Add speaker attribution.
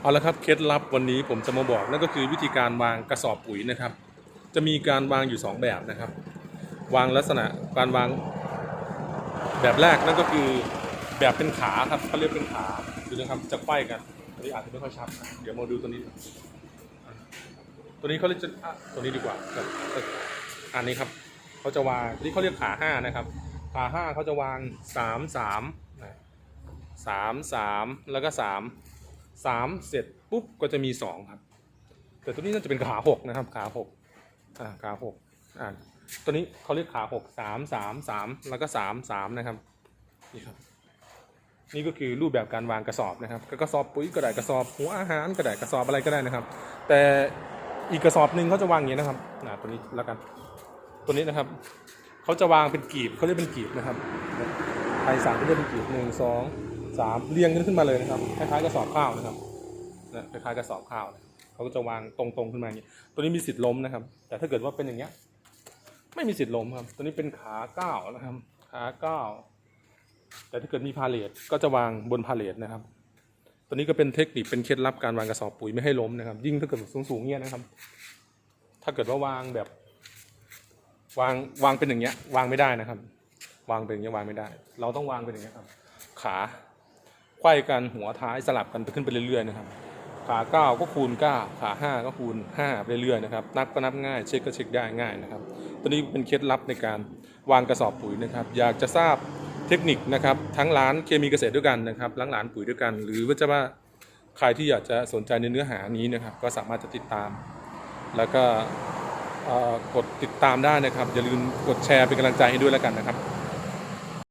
Speaker 1: เอาละครับเคล็ดลับวันนี้ผมจะมาบอกนั่นก็คือวิธีการวางกระสอบปุ๋ยนะครับ จะมีการวางอยู่ 2 แบบนะครับ วางลักษณะการวางแบบแรกนั่นก็คือแบบเป็นขาครับเขาเรียกเป็นขาดูนะครับจะไขว้กันอันนี้อาจจะไม่ค่อยชัดเดี๋ยวมาดูตัวนี้ ตัวนี้เขาเรียกจะตัวนี้ดีกว่าครับอันนี้ครับเขาจะวางนี่เขาเรียกขาห้านะครับ ขาห้าเขาจะวางสามสามสามสามแล้วก็สาม สามเสร็จปุ๊บก็จะมีสองครับ แต่ตัวนี้น่าจะเป็นขาหกนะครับ ขาหกอ่าขาหกอ่าตัวนี้เขาเรียกขาหกสามสามสามแล้วก็สามสามนะครับนี่ครับนี่ก็คือรูปแบบการวางกระสอบนะครับกระสอบปุ๋ยก็ได้กระสอบหัวอาหารก็ได้กระสอบอะไรก็ได้นะครับ แต่อีกกระสอบหนึ่งเขาจะวางอย่างนี้นะครับนะตัวนี้แล้วกัน ตัวนี้นะครับเขาจะวางเป็นกีบเขาเรียกเป็นกีบนะครับไทยสามเขาเรียกเป็นกีบหนึ่งสอง สามเรียงกันขึ้นมาเลยนะครับคล้ายๆกระสอบข้าวนะครับนะคล้ายๆกระสอบข้าวนะเขาก็จะวางตรงๆขึ้นมาอย่างนี้ตัวนี้มีสิทธิ์ล้มนะครับ แต่ถ้าเกิดว่าเป็นอย่างเงี้ย ไม่มีสิทธิ์ล้มครับ ตัวนี้เป็นขาเก้านะครับ ขาเก้าแต่ถ้าเกิดมีพาเลทก็จะวางบนพาเลทนะครับ ตัวนี้ก็เป็นเทคนิคเป็นเคล็ดลับการวางกระสอบปุ๋ยไม่ให้ล้มนะครับ ยิ่งถ้าเกิดสูงๆเงี้ยนะครับ ถ้าเกิดว่าวางแบบ วางวางเป็นอย่างเงี้ย วางไม่ได้นะครับ วางเป็นอย่างเงี้ยวางไม่ได้ เราต้องวางเป็นอย่างเงี้ยครับ ขา ไขว้กันหัวท้ายสลับกันไปขึ้นไปเรื่อยๆนะครับขาเก้าก็คูณเก้าขาห้าก็คูณห้าไปเรื่อยๆนะครับนับก็นับง่ายเช็คก็เช็คได้ง่ายนะครับตัวนี้เป็นเคล็ดลับในการวางกระสอบปุ๋ยนะครับ อยากจะทราบเทคนิคนะครับทั้งร้านเคมีเกษตรด้วยกันนะครับร้านร้านปุ๋ยด้วยกัน หรือว่าจะว่าใครที่อยากจะสนใจในเนื้อหานี้นะครับ ก็สามารถจะติดตาม แล้วก็กดติดตามได้นะครับ อย่าลืมกดแชร์เป็นกำลังใจให้ด้วยแล้วกันนะครับ